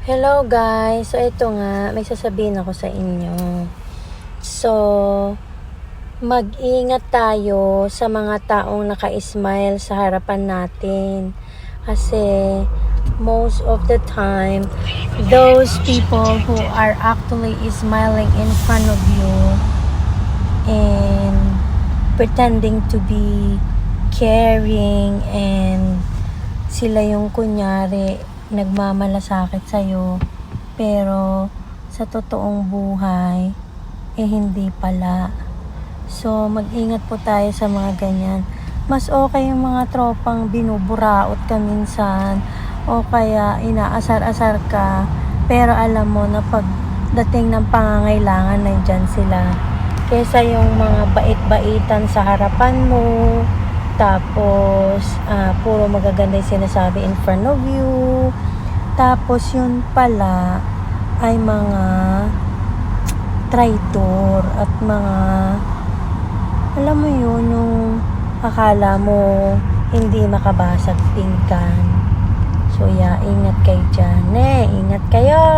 Hello guys! So ito nga, may sasabihin ako sa inyo. So, mag-ingat tayo sa mga taong naka-smile sa harapan natin. Kasi, most of the time, those people who are actually smiling in front of you and pretending to be caring and sila yung kunyari nagmamalasakit sa'yo pero sa totoong buhay eh hindi pala so mag-ingat po tayo sa mga ganyan mas okay yung mga tropang binuburaot ka minsan o kaya inaasar-asar ka pero alam mo na pagdating ng pangangailangan nandyan sila kesa yung mga bait-baitan sa harapan mo tapos, ah, puro magaganda yung sinasabi in front of you. Tapos, yun pala ay mga traitor at mga alam mo yun, yung akala mo hindi makabasag pingkan. So, yeah, ingat kayo dyan. Eh, ingat kayo!